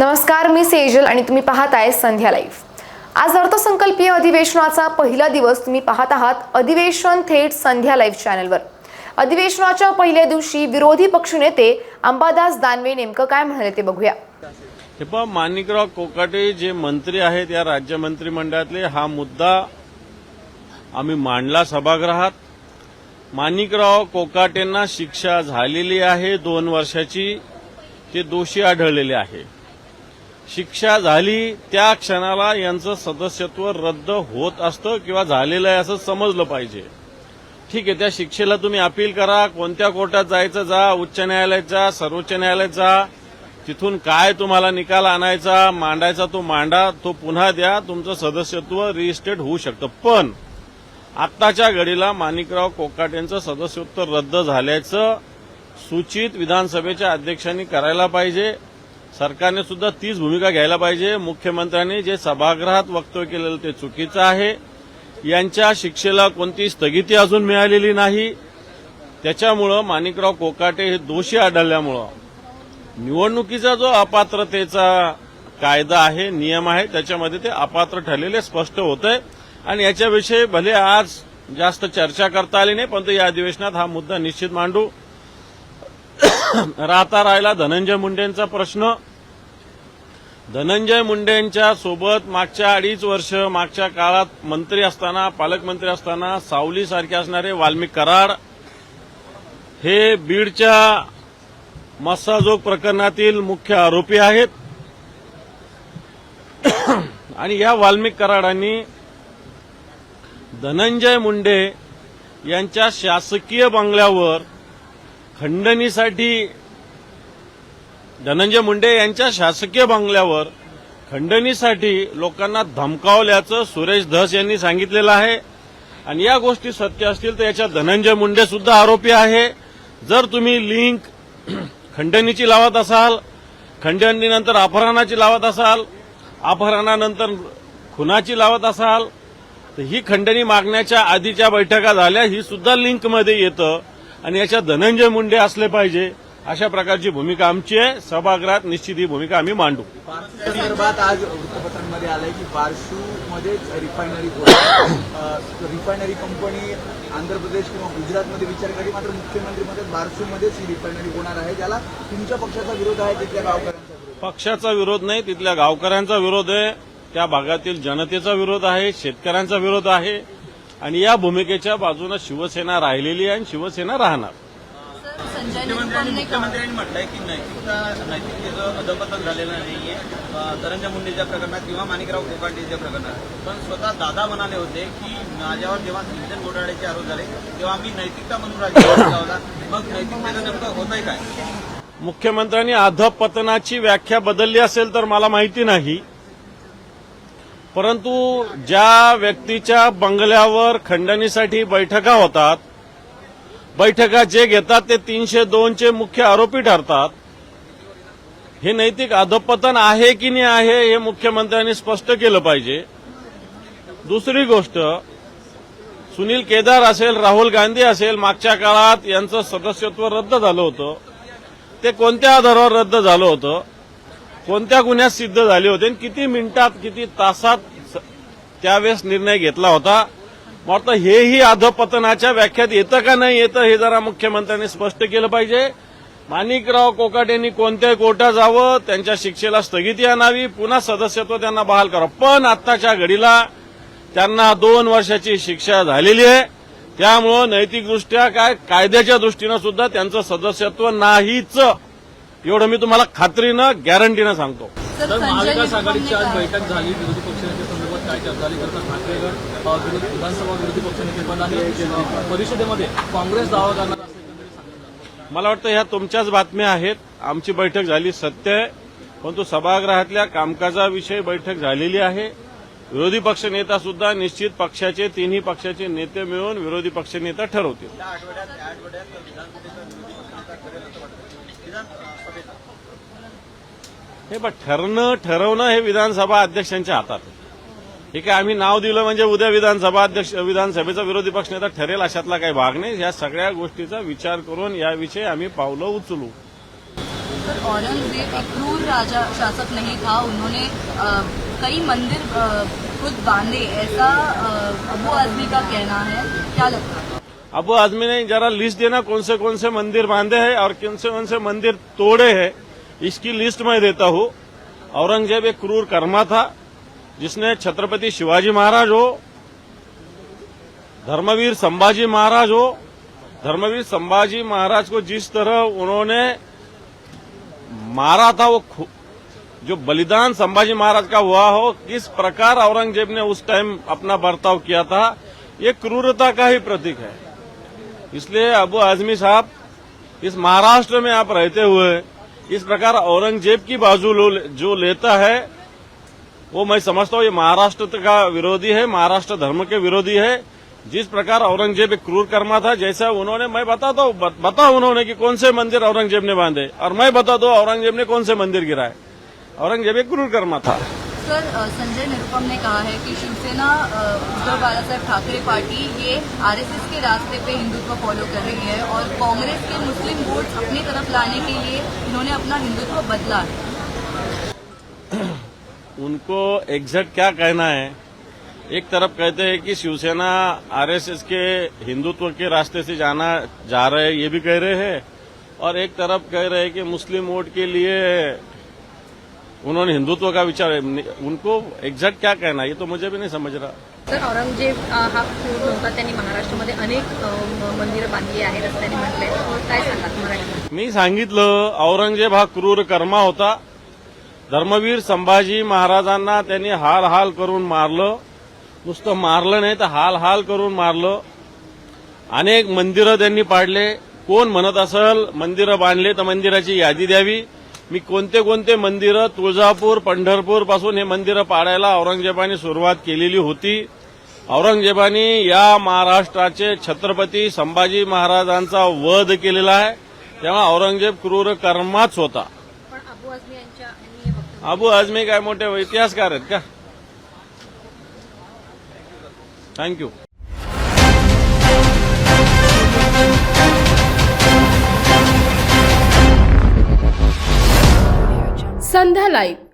नमस्कार मी सेजल आणि तुम्ही पाहत आहे संध्या लाईव्ह. आज अर्थसंकल्पीय अधिवेशनाचा पहिला दिवस तुम्ही पाहत आहात अधिवेशन थेट संध्या लाईव्ह चॅनलवर. अधिवेशनाच्या पहिल्या दिवशी विरोधी पक्षनेते अंबादास दानवे नेमकं काय म्हणाले ते बघूया. हे पहा माणिकराव कोकाटे जे मंत्री आहेत या राज्य मंत्रिमंडळातले हा मुद्दा आम्ही मांडला सभागृहात. माणिकराव कोकाटेंना शिक्षा झालेली आहे दोन वर्षाची ते दोषी आढळलेले आहे. शिक्षा झाली त्या क्षणाला यांचं सदस्यत्व रद्द होत असतं किंवा झालेलं आहे असं समजलं पाहिजे. ठीक आहे त्या शिक्षेला तुम्ही अपील करा कोणत्या कोर्टात जायचं जा उच्च न्यायालयात जा सर्वोच्च न्यायालयात जा तिथून काय तुम्हाला निकाल आणायचा मांडायचा तो मांडा तो पुन्हा द्या तुमचं सदस्यत्व रिइस्टेट होऊ शकतं. पण आत्ताच्या घडीला माणिकराव कोकाट यांचं सदस्यत्व रद्द झाल्याचं सूचित विधानसभेच्या अध्यक्षांनी करायला पाहिजे. सरकारने सुद्धा तीच भूमिका घ्यायला पाहिजे. मुख्यमंत्र्यांनी जे सभागृहात वक्तव्य केलेलं ते चुकीचं आहे. यांच्या शिक्षेला कोणती स्थगिती अजून मिळालेली नाही. त्याच्यामुळं माणिकराव कोकाटे हे दोषी आढळल्यामुळं निवडणुकीचा जो अपात्रतेचा कायदा आहे नियम आहे त्याच्यामध्ये ते अपात्र ठरलेले स्पष्ट होत आहे आणि याच्याविषयी भले आज जास्त चर्चा करता आली नाही पण या अधिवेशनात हा मुद्दा निश्चित मांडू. राहता राहिला धनंजय मुंडेंचा प्रश्न. धनंजय मुंडेंच्या सोबत मागच्या अडीच वर्ष मागच्या काळात मंत्री असताना पालकमंत्री असताना सावलीसारखे असणारे वाल्मिक कराड हे बीडच्या मस्साजोग प्रकरणातील मुख्य आरोपी आहेत. आणि या वाल्मिक कराडांनी धनंजय मुंडे यांच्या शासकीय बंगल्यावर खंडणीसाठी धनंजय मुंडे यांच्या शासकीय बंगल्यावर खंडणीसाठी लोकांना धमकावल्याचं सुरेश धस यांनी सांगितलेलं आहे. आणि या गोष्टी सत्य असतील तर याच्यात धनंजय मुंडे सुद्धा आरोपी आहे. जर तुम्ही लिंक खंडणीची लावत असाल खंडणीनंतर अपहरणाची लावत असाल अपहरणानंतर खुनाची लावत असाल तर ही खंडणी मागण्याच्या आधीच्या बैठका झाल्या. ही सुद्धा लिंकमध्ये येतं. आणि याच्यात धनंजय मुंडे असले पाहिजे अशा प्रकारची भूमिका आमची आहे. सभागृहात निश्चित ही भूमिका आम्ही मांडू. संदर्भात आज वृत्तपत्रांमध्ये आलंय की बारशूमध्येच रिफायनरी होणार रिफायनरी कंपनी आंध्र प्रदेश किंवा गुजरातमध्ये विचार करी मात्र मुख्यमंत्री बारशूमध्येच ही रिफायनरी होणार आहे ज्याला तुमच्या पक्षाचा विरोध आहे तिथल्या गावकऱ्यांचा पक्षाचा विरोध नाही तिथल्या गावकऱ्यांचा विरोध आहे. त्या भागातील जनतेचा विरोध आहे शेतकऱ्यांचा विरोध आहे. आणि या भूमिकेच्या बाजूने शिवसेना राहिलेली आहे आणि शिवसेना राहणार. संजय मुख्यमंत्र्यांनी म्हटलंय की नैतिकता नैतिकतेचं अधपतन झालेलं नाहीये. धनंजय मुंडेच्या प्रकरणात किंवा माणिकराव कोकाटेच्या प्रकरणात. पण स्वतः दादा म्हणाले होते की माझ्यावर जेव्हा सिंचन घोटाळ्याचे आरोप झाले तेव्हा मी नैतिकता म्हणून होता. मग नैतिकतेचं नेमकं होतंय काय? मुख्यमंत्र्यांनी अधपतनाची व्याख्या बदलली असेल तर मला माहिती नाही. परंतु ज्या व्यक्तीच्या बंगल्यावर खंडणीसाठी बैठका होतात बैठका जे घेतात ते तीनशे दोनचे मुख्य आरोपी ठरतात. हे नैतिक अधपतन आहे की नाही आहे हे मुख्यमंत्र्यांनी स्पष्ट केलं पाहिजे. दुसरी गोष्ट सुनील केदार असेल राहुल गांधी असेल मागच्या काळात यांचं सदस्यत्व रद्द झालं होतं. ते कोणत्या आधारावर रद्द झालं होतं? कोणत्या गुन्ह्यात सिद्ध झाले होते आणि किती मिनिटात किती तासात त्यावेळेस निर्णय घेतला होता? मग हेही अधपतनाच्या व्याख्यात येतं का नाही येतं हे जरा मुख्यमंत्र्यांनी स्पष्ट केलं पाहिजे. माणिकराव कोकाट यांनी कोणत्याही कोर्टात जावं त्यांच्या शिक्षेला स्थगिती आणावी पुन्हा सदस्यत्व त्यांना बहाल करावं. पण आत्ताच्या घडीला त्यांना दोन वर्षाची शिक्षा झालेली आहे. त्यामुळं नैतिकदृष्ट्या काय कायद्याच्या दृष्टीनं सुद्धा त्यांचं सदस्यत्व नाहीच. एवढं मी तुम्हाला खात्रीनं गॅरंटीनं सांगतो. तर संजय महाविकास आघाडीची आज बैठक झाली. विरोधी पक्षनेते संदर्भात काय चर्चा झाली तर ठाकरेगड अ, विरोधी विधानसभा विरोधी पक्षनेते पण आणि अ, परिषदेमध्ये काँग्रेस दावा करणार असं एकंदरीत सांगितलं मला वाटतं ह्या तुमच्याच बातम्या आहेत. आमची बैठक झाली सत्य आहे. परंतु सभागृहातल्या कामकाजाविषयी बैठक झालेली आहे. विरोधी पक्षनेता सुद्धा निश्चित पक्षाचे तिन्ही पक्षाचे नेते मिळून विरोधी पक्षनेता ठरवतील त्या आठवड्यात त्या आठवड्यात विधानसभेचा विरोधी पक्षनेता ठरेल असं वाटतं विधानसभेचा हे पण ठरणं ठरवणं हे विधानसभा अध्यक्षांच्या हातात आहे. हे काय आम्ही नाव दिलं म्हणजे उद्या विधानसभा अध्यक्ष विधानसभेचा विरोधी पक्षनेता ठरेल अशातला काही भाग नाही. या सगळ्या गोष्टीचा विचार करून याविषयी आम्ही पावलं उचलू. एक क्रूर राजा शासक नहीं था उन्होंने कई मंदिर खुद बांधे. ऐसा अबू आजमी का कहना है? क्या लगता है? अब आदमी ने जरा लिस्ट देना कौन से कौन से मंदिर बांधे हैं और कौन से कौन से मंदिर तोड़े हैं। इसकी लिस्ट मैं देता हूँ। औरंगज़ेब एक क्रूर कर्मा था, जिसने छत्रपति शिवाजी महाराज हो, धर्मवीर संभाजी महाराज हो, धर्मवीर संभाजी महाराज को जिस तरह उन्होंने मारा था, वो जो बलिदान संभाजी महाराज का हुआ हो, किस प्रकार औरंगज़ेब ने उस टाइम अपना बर्ताव किया था, ये क्रूरता का ही प्रतीक है। इसलिए अबू आजमी साहब, इस महाराष्ट्र में आप रहते हुए इस प्रकार औरंगज़ेब की बाजू जो लेता है, वो मैं समझता हूँ ये महाराष्ट्र का विरोधी है, महाराष्ट्र धर्म के विरोधी है। जिस प्रकार औरंगज़ेब एक क्रूर कर्मा था, जैसा उन्होंने, मैं बताता हूँ बता उन्होंने कि कौन से मंदिर औरंगज़ेब ने बांधे। और मैं बता दो औरंगज़ेब ने कौन से मंदिर गिराए। औरंगज़ेब एक क्रूर कर्मा था। सर संजय निरुपम ने कहा है कि शिवसेना उद्धव बाला साहेब ठाकरे पार्टी ये आरएसएस के रास्ते पे हिंदुत्व फॉलो कर रही है और कांग्रेस के मुस्लिम वोट अपनी तरफ़ लाने के लिए इन्होंने अपना हिंदुत्व बदला उनको एग्जैक्ट क्या कहना है? एक तरफ़ कहते हैं कि शिवसेना आरएसएस के हिंदुत्व के रास्ते से जाना, जा रहे ये भी कह रहे हैं। और एक तरफ़ कह रहे हैं कि मुस्लिम वोट के लिए उन्होंने हिंदुत्व का विचार उनको एग्जैक्ट क्या कहना ये तो मुझे भी नहीं समझ रहा। तर औरंगजेब हा क्रूर नव्हता त्यांनी महाराष्ट्रामध्ये अनेक मंदिरं बांधली आहेत असं त्यांनी म्हटलंय. काय सांगाल मराठी? मी सांगितलं औरंगजेब हा क्रूर कर्मा होता. धर्मवीर संभाजी महाराजांना त्यांनी हाल हाल करून मारलं. नुसतं मारलं नाही तर हाल हाल करून मारलं. अनेक मंदिरं त्यांनी पाडले. कोण म्हणत असेल मंदिरं बांधले तर मंदिराची यादी द्यावी. मी कोणते कोणते मंदिरं तुळजापूर पंढरपूरपासून हे मंदिरं पाडायला औरंगजेबाने सुरुवात केलेली होती. औरंगजेबाने या महाराष्ट्राचे छत्रपती संभाजी महाराजांचा वध केलेला आहे. तेव्हा औरंगजेब क्रूर कर्माच होता. आझमी अबू आजमी काय मोठे इतिहासकार आहेत का? Thank you Sandhya live.